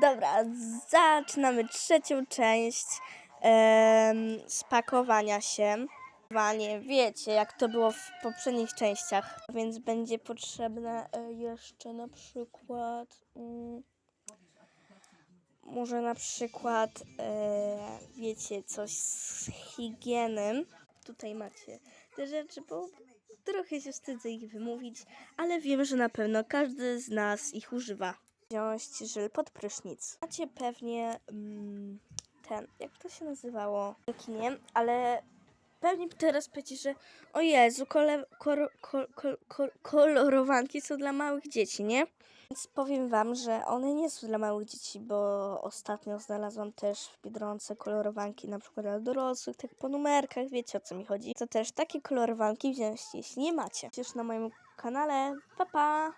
Dobra, zaczynamy trzecią część spakowania się. Spakowanie, Wiecie, jak to było w poprzednich częściach, więc będzie potrzebne e, jeszcze na przykład. Mm, może na przykład, e, wiecie, coś z higieny. Tutaj macie te rzeczy, bo trochę się wstydzę ich wymówić, ale wiem, że na pewno każdy z nas ich używa. Wziąć żel pod prysznic. Macie pewnie mm, ten, jak to się nazywało? Nie, ale pewnie teraz powiecie, że o Jezu, kole, kol, kol, kol, kolorowanki są dla małych dzieci, nie? Więc powiem wam, że one nie są dla małych dzieci, bo ostatnio znalazłam też w Biedronce kolorowanki na przykład dla dorosłych, tak po numerkach, wiecie o co mi chodzi. To też takie kolorowanki wziąć, jeśli nie macie. Przecież na moim kanale, pa pa!